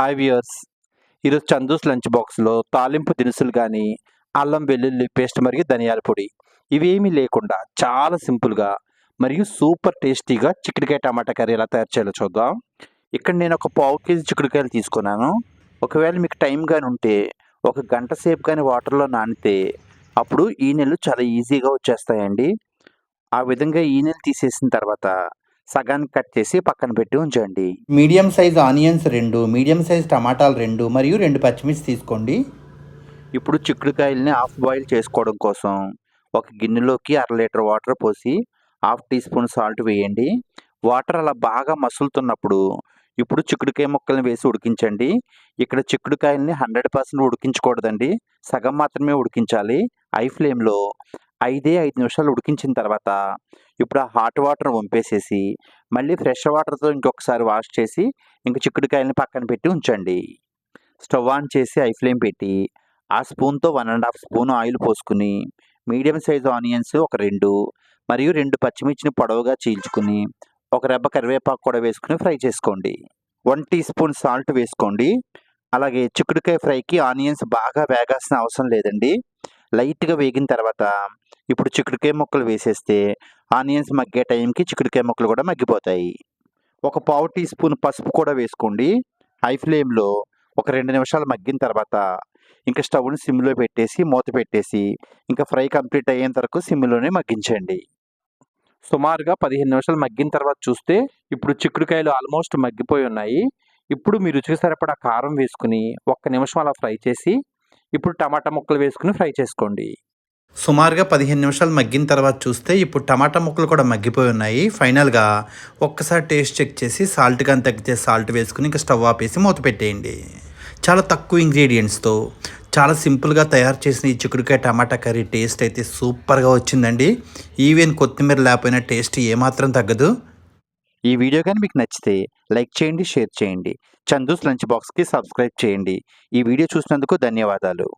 Hi viewers ఈరోజు Chandu's lunch బాక్స్లో తాలింపు దినుసులు కానీ అల్లం వెల్లుల్లి పేస్ట్ మరియు ధనియాల పొడి. ఇవేమీ లేకుండా చాలా సింపుల్గా మరియు సూపర్ టేస్టీగా చిక్కుడుకాయ టమాటా కర్రీ ఎలా తయారు చేయాలో చూద్దాం. ఇక్కడ నేను ఒక పావు కేజీ చిక్కుడుకాయలు తీసుకున్నాను. ఒకవేళ మీకు టైం కానీ ఉంటే ఒక గంట సేపు కానీ వాటర్లో నానితే అప్పుడు ఈ నెలలు చాలా ఈజీగా వచ్చేస్తాయండి. ఆ విధంగా ఈ నెల తీసేసిన తర్వాత సగానికి కట్ చేసి పక్కన పెట్టి ఉంచండి. మీడియం సైజ్ ఆనియన్స్ రెండు మీడియం సైజ్ టమాటాలు రెండు మరియు రెండు పచ్చిమిర్చి తీసుకోండి. ఇప్పుడు చిక్కుడుకాయల్ని హాఫ్ బాయిల్ చేసుకోవడం కోసం ఒక గిన్నెలోకి అర లీటర్ వాటర్ పోసి హాఫ్ టీ స్పూన్ సాల్ట్ వేయండి. వాటర్ అలా బాగా మసులుతున్నప్పుడు ఇప్పుడు చిక్కుడుకాయ ముక్కల్ని వేసి ఉడికించండి. ఇక్కడ చిక్కుడుకాయల్ని హండ్రెడ్ పర్సెంట్ ఉడికించకూడదండి. సగం మాత్రమే ఉడికించాలి. ఐ ఫ్లేమ్లో ఐదే ఐదు నిమిషాలు ఉడికించిన తర్వాత ఇప్పుడు ఆ హాట్ వాటర్ వంపేసేసి మళ్ళీ ఫ్రెష్ వాటర్తో ఇంకొకసారి వాష్ చేసి ఇంక చిక్కుడుకాయలని పక్కన పెట్టి ఉంచండి. స్టవ్ ఆన్ చేసి ఐ ఫ్లేమ్ పెట్టి ఆ స్పూన్తో one and half spoon oil పోసుకుని మీడియం సైజ్ ఆనియన్స్ ఒక రెండు మరియు రెండు పచ్చిమిర్చిని పొడవుగా చీల్చుకుని ఒక రెబ్బ కరివేపాకు కూడా వేసుకుని ఫ్రై చేసుకోండి. వన్ టీ స్పూన్ సాల్ట్ వేసుకోండి. అలాగే చిక్కుడుకాయ ఫ్రైకి ఆనియన్స్ బాగా వేగాల్సిన అవసరం లేదండి. లైట్గా వేగిన తర్వాత ఇప్పుడు చిక్కుడుకాయ ముక్కలు వేసేస్తే ఆనియన్స్ మగ్గే టైంకి చిక్కుడుకాయ ముక్కలు కూడా మగ్గిపోతాయి. ఒక పావు టీ స్పూన్ పసుపు కూడా వేసుకోండి. హై ఫ్లేమ్లో ఒక రెండు నిమిషాలు మగ్గిన తర్వాత ఇంకా స్టవ్ని సిమ్లో పెట్టేసి మూత పెట్టేసి ఇంకా ఫ్రై కంప్లీట్ అయ్యేంత వరకు సిమ్లోనే మగ్గించండి. సుమారుగా పదిహేను నిమిషాలు మగ్గిన తర్వాత చూస్తే ఇప్పుడు చిక్కుడుకాయలు ఆల్మోస్ట్ మగ్గిపోయి ఉన్నాయి. ఇప్పుడు మీ రుచికి సరిపడా కారం వేసుకుని ఒక్క నిమిషం అలా ఫ్రై చేసి ఇప్పుడు టమాటా ముక్కలు వేసుకుని ఫ్రై చేసుకోండి. సుమారుగా పదిహేను నిమిషాలు మగ్గిన తర్వాత చూస్తే ఇప్పుడు టమాటా ముక్కలు కూడా మగ్గిపోయి ఉన్నాయి. ఫైనల్గా ఒక్కసారి టేస్ట్ చెక్ చేసి సాల్ట్ కానీ తగ్గితే సాల్ట్ వేసుకుని ఇంకా స్టవ్ ఆపేసి మూత పెట్టేయండి. చాలా తక్కువ ఇంగ్రీడియంట్స్తో చాలా సింపుల్గా తయారు చేసిన ఈ చిక్కుడుకాయ టమాటా కర్రీ టేస్ట్ అయితే సూపర్గా వచ్చిందండి. ఈవెన్ కొత్తిమీర లేకపోయినా టేస్ట్ ఏమాత్రం తగ్గదు. ఈ వీడియో కానీ మీకు నచ్చితే లైక్ చేయండి షేర్ చేయండి. చందూస్ లంచ్ బాక్స్కి సబ్స్క్రైబ్ చేయండి. ఈ వీడియో చూసినందుకు ధన్యవాదాలు.